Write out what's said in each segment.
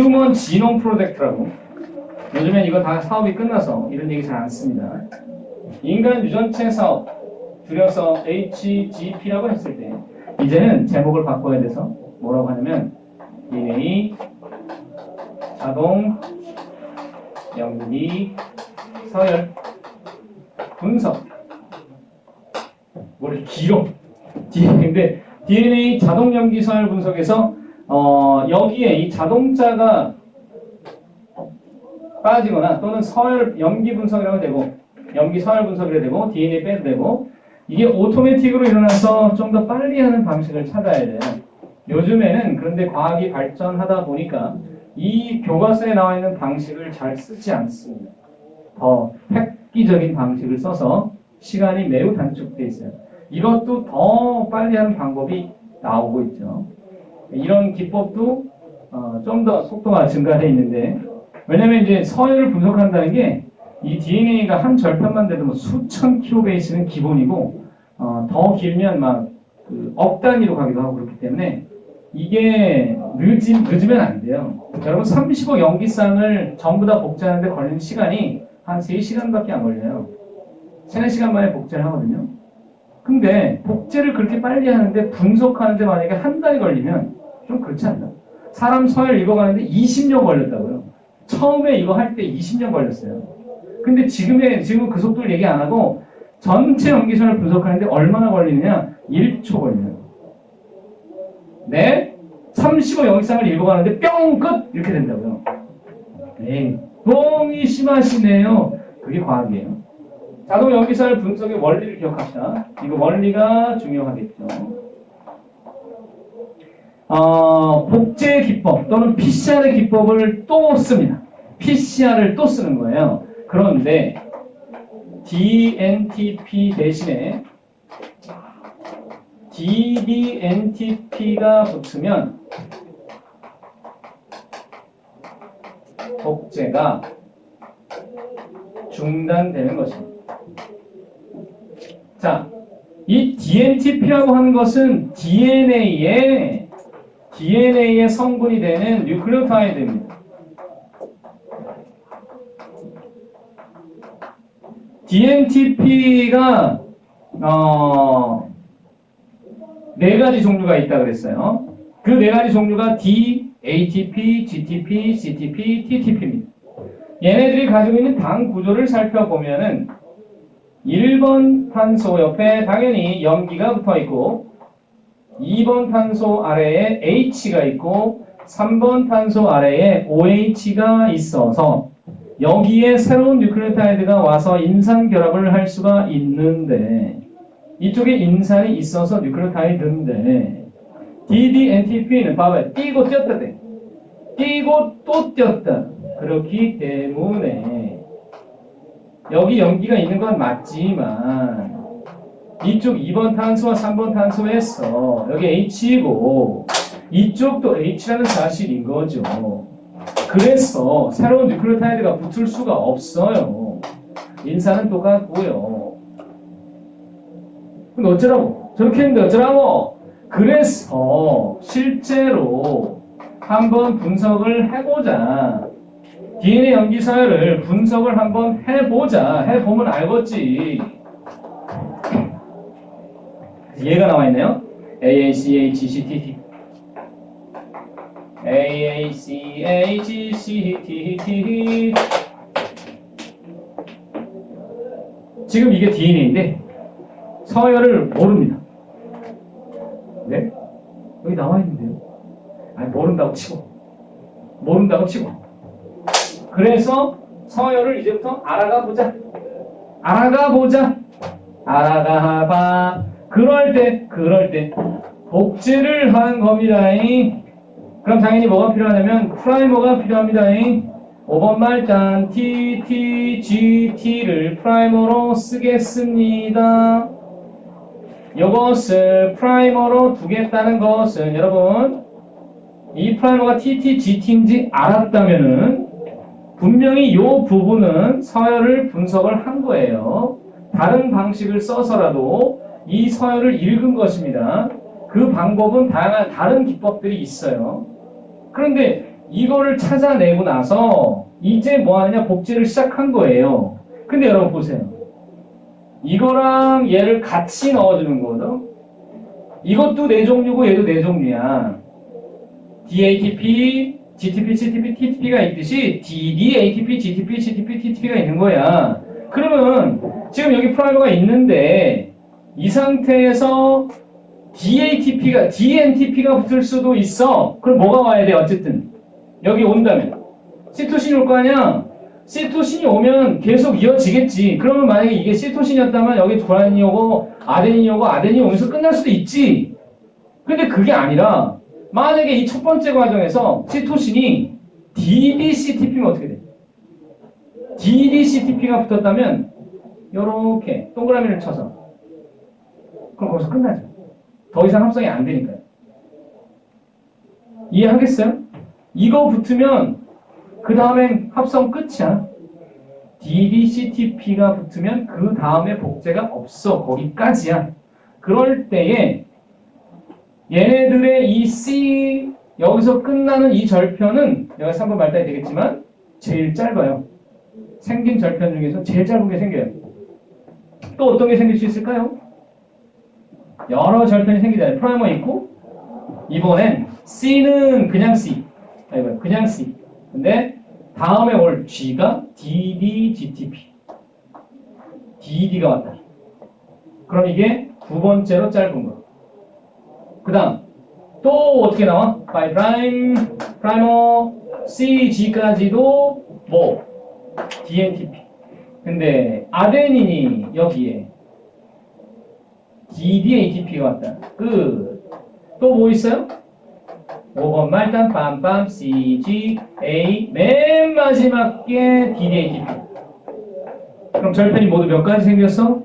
휴먼 지놈 프로젝트라고. 요즘엔 이거 다 사업이 끝나서 이런 얘기 잘 안 씁니다. 인간 유전체 사업 줄여서 HGP라고 했을 때 이제는 제목을 바꿔야 돼서 뭐라고 하냐면 DNA 자동 연기 서열 분석. 뭐 이렇게 길어. 근데 DNA 자동 연기 서열 분석에서 어, 여기에 이 자동차가 빠지거나 또는 서열 염기 분석이라고 되고 염기 서열 분석이라고 되고 DNA 빼도 되고 이게 오토매틱으로 일어나서 좀 더 빨리 하는 방식을 찾아야 돼요. 요즘에는 그런데 과학이 발전하다 보니까 이 교과서에 나와 있는 방식을 잘 쓰지 않습니다. 더 획기적인 방식을 써서 시간이 매우 단축돼 있어요. 이것도 더 빨리 하는 방법이 나오고 있죠. 이런 기법도 어, 좀 더 속도가 증가돼 있는데 왜냐면 이제 서열을 분석한다는 게 이 DNA가 한 절편만 돼도 뭐 수천 킬로베이스는 기본이고 어, 더 길면 막억 단위로 가기도 하고 그렇기 때문에 이게 늦이, 늦으면 안 돼요. 여러분 30억 연기쌍을 전부 다 복제하는데 걸리는 시간이 한 3시간밖에 안 걸려요. 3, 4시간 만에 복제를 하거든요. 근데 복제를 그렇게 빨리 하는데 분석하는데 만약에 한 달이 걸리면 좀 그렇지 않나? 사람 서열 읽어가는데 20년 걸렸다고요. 처음에 이거 할 때 20년 걸렸어요. 근데 지금의, 지금 그 속도를 얘기 안 하고 전체 연기선을 분석하는데 얼마나 걸리느냐? 1초 걸려요. 네? 30억 연기상을 읽어가는데 뿅! 끝! 이렇게 된다고요. 에이, 똥이 심하시네요. 그게 과학이에요. 자동 연기선을 분석의 원리를 기억합시다. 이거 원리가 중요하겠죠. 어, 복제 기법 또는 PCR의 기법을 또 씁니다. PCR을 또 쓰는 거예요. 그런데 DNTP 대신에 DDNTP가 붙으면 복제가 중단되는 것입니다. 자, 이 DNTP라고 하는 것은 DNA의 DNA의 성분이 되는 뉴클레오타이드입니다. DNTP가 어, 네 가지 종류가 있다 그랬어요. 그 네 가지 종류가 D, ATP, GTP, CTP, TTP입니다. 얘네들이 가지고 있는 당 구조를 살펴보면은 1번 탄소 옆에 당연히 염기가 붙어 있고 2번 탄소 아래에 H가 있고 3번 탄소 아래에 OH가 있어서 여기에 새로운 뉴클레오타이드가 와서 인산 결합을 할 수가 있는데 이쪽에 인산이 있어서 뉴클레오타이드인데 DDNTP는 봐봐요. 띄고 띄었다 돼. 띄고 또 띄었다. 그렇기 때문에 여기 염기가 있는 건 맞지만 이쪽 2번 탄소와 3번 탄소에서 여기 H이고 이쪽도 H라는 사실인 거죠. 그래서 새로운 뉴클레오타이드가 붙을 수가 없어요. 인산은 똑같고요. 근데 어쩌라고? 저렇게 했는데 어쩌라고? 그래서 실제로 한번 분석을 해보자. DNA 연기 서열을 분석을 한번 해보자. 해보면 알겠지. 얘가 나와 있네요. AACHCTT. AACHCTT. 지금 이게 DNA인데 서열을 모릅니다. 네? 여기 나와 있는데요. 아니 모른다고 치고 모른다고 치고 그래서 서열을 이제부터 알아가 보자. 알아가 보자. 알아가 봐. 그럴 때 그럴 때 복제를 하는 겁니다. 그럼 당연히 뭐가 필요하냐면 프라이머가 필요합니다. 5번 말단 T, T, G, T를 프라이머로 쓰겠습니다. 이것을 프라이머로 두겠다는 것은 여러분 이 프라이머가 TT, GT인지 알았다면은 분명히 이 부분은 서열을 분석을 한 거예요. 다른 방식을 써서라도 이 서열을 읽은 것입니다. 그 방법은 다양한 다른 기법들이 있어요. 그런데 이거를 찾아내고 나서 이제 뭐 하느냐 복제를 시작한 거예요. 근데 여러분 보세요. 이거랑 얘를 같이 넣어주는 거거든. 이것도 네 종류고 얘도 네 종류야. DATP, GTP, CTP, TTP가 있듯이 DD, ATP, GTP, CTP, TTP가 있는 거야. 그러면 지금 여기 프라이머가 있는데 이 상태에서 DATP가, DNTP가 붙을 수도 있어. 그럼 뭐가 와야 돼? 어쨌든. 여기 온다면. 시토신이 올 거 아니야? 시토신이 오면 계속 이어지겠지. 그러면 만약에 이게 시토신이었다면 여기 구란이 오고 아데닌이 오고 아데닌이 오면서 끝날 수도 있지. 근데 그게 아니라 만약에 이 첫 번째 과정에서 시토신이 DDCTP면 어떻게 돼? DDCTP가 붙었다면 요렇게 동그라미를 쳐서 그럼 거기서 끝나죠. 더 이상 합성이 안 되니까요. 이해하겠어요? 이거 붙으면 그 다음엔 합성 끝이야. DDCTP가 붙으면 그 다음에 복제가 없어. 거기까지야. 그럴 때에 얘네들의 이 C 여기서 끝나는 이 절편은 여기 3번 말단이 되겠지만 제일 짧아요. 생긴 절편 중에서 제일 짧은 게 생겨요. 또 어떤 게 생길 수 있을까요? 여러 절편이 생기잖아요. 프라이머 있고 이번엔 C는 그냥 C. 아니 그냥 C. 근데 다음에 올 G가 DDGTP. DD가 왔다. 그럼 이게 두 번째로 짧은 거. 그 다음 또 어떻게 나와? 파이 프라임, 프라이머, CG까지도 뭐 DNTP. 근데 아데닌이 여기에 DDATP가 왔다. 끝. 또 뭐 있어요? 5번 말단 빰빰 CG A 맨 마지막 게 DDATP. 그럼 절편이 모두 몇 가지 생겼어?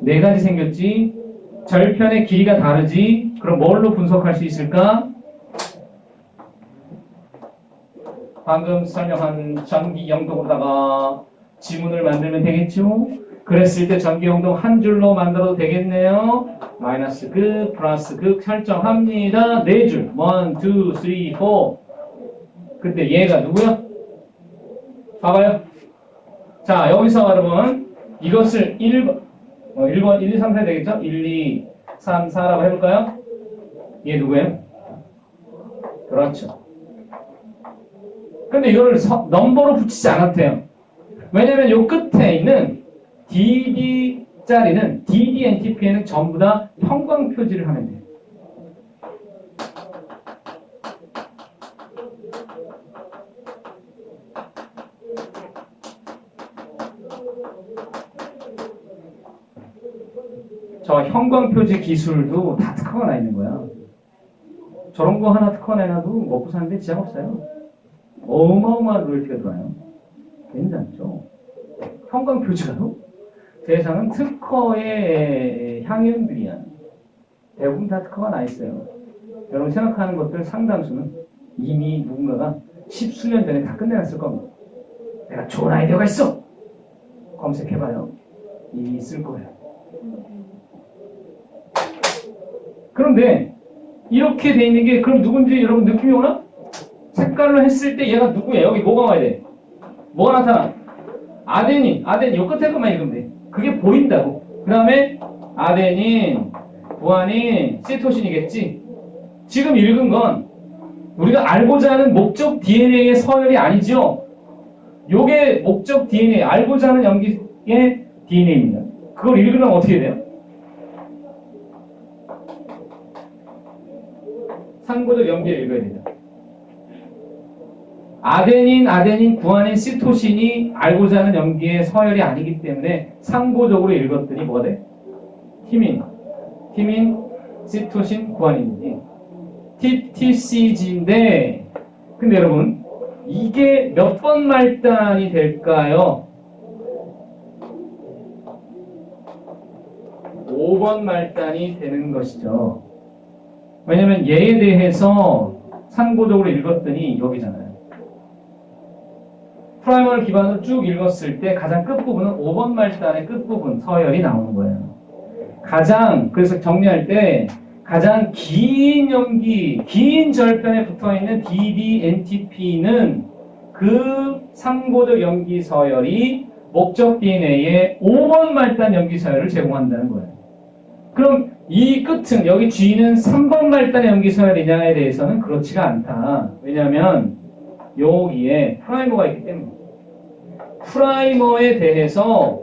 네 가지 생겼지. 절편의 길이가 다르지. 그럼 뭘로 분석할 수 있을까? 방금 설명한 전기 영동으로다가 지문을 만들면 되겠죠? 그랬을 때 전기 영동 한 줄로 만들어도 되겠네요. 마이너스 극, 플러스 극 설정합니다. 네 줄. 원, 투, 쓰리, 포. 그때 얘가 누구야? 봐봐요. 자, 여기서 여러분 이것을 1번, 어, 1번, 1, 2, 3, 4 되겠죠? 1, 2, 3, 4라고 해볼까요? 얘 누구예요? 그렇죠. 근데 이거를 서- 넘버로 붙이지 않았대요. 왜냐면 요 끝에 있는 DD 자리는 DDNTP에는 전부 다 형광 표지를 하면 돼요. 저 형광 표지 기술도 다 특허가 나 있는 거야. 저런 거 하나 특허 내놔도 먹고 사는데 지장 없어요. 어마어마한 로열티가 들어와요. 괜찮죠? 형광 표지가도 세상은 특허의 향연들이야. 대부분 다 특허가 나 있어요. 여러분 생각하는 것들 상당수는 이미 누군가가 십수년 전에 다 끝내놨을 겁니다. 내가 좋은 아이디어가 있어! 검색해봐요. 이미 있을 거예요. 그런데 이렇게 돼 있는 게 그럼 누군지 여러분 느낌이 오나? 색깔로 했을 때 얘가 누구야? 여기 뭐가 와야 돼? 뭐가 나타나? 아데닌, 아데닌 요 끝에 것만 읽으면 돼. 그게 보인다고. 그 다음에 아데닌, 구아닌, 시토신이겠지? 지금 읽은 건 우리가 알고자 하는 목적 DNA의 서열이 아니죠. 요게 목적 DNA, 알고자 하는 염기의 DNA입니다. 그걸 읽으면 어떻게 돼요? 상고적 염기를 읽어야 되죠. 아데닌, 아데닌, 구아닌, 시토신이 알고자 하는 염기의 서열이 아니기 때문에 상고적으로 읽었더니 돼? 티민, 티민, 시토신, 구아닌이지. TTCG인데, 근데 여러분, 이게 몇 번 말단이 될까요? 5번 말단이 되는 것이죠. 왜냐면 얘에 대해서 상고적으로 읽었더니 여기잖아요. 프라이머를 기반으로 쭉 읽었을 때 가장 끝부분은 5번 말단의 끝부분 서열이 나오는 거예요. 가장 그래서 정리할 때 가장 긴 염기, 긴 절편에 붙어 있는 DDNTP는 그 상고적 염기 서열이 목적 DNA의 5번 말단 염기 서열을 제공한다는 거예요. 그럼 이 끝은 여기 G는 3번 말단의 염기 서열이냐에 대해서는 그렇지가 않다. 왜냐하면 여기에 프라이머가 있기 때문에 프라이머에 대해서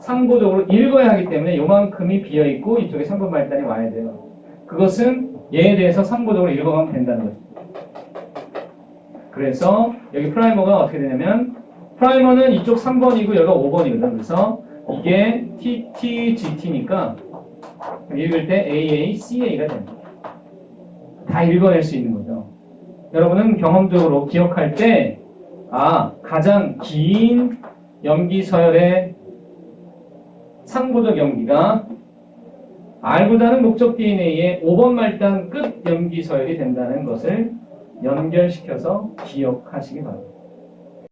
상고적으로 읽어야 하기 때문에 요만큼이 비어 있고 이쪽에 3번 말단이 와야 돼요. 그것은 얘에 대해서 상고적으로 읽어가면 된다는 거죠. 그래서 여기 프라이머가 어떻게 되냐면 프라이머는 이쪽 3번이고 여기가 5번이거든. 그래서 이게 TTGT니까 읽을 때 AACA가 됩니다. 다 읽어낼 수 있는 거죠. 여러분은 경험적으로 기억할 때, 아, 가장 긴 염기 서열의 상부적 염기가 알고자 하는 목적 DNA의 5번 말단 끝 염기 서열이 된다는 것을 연결시켜서 기억하시기 바랍니다.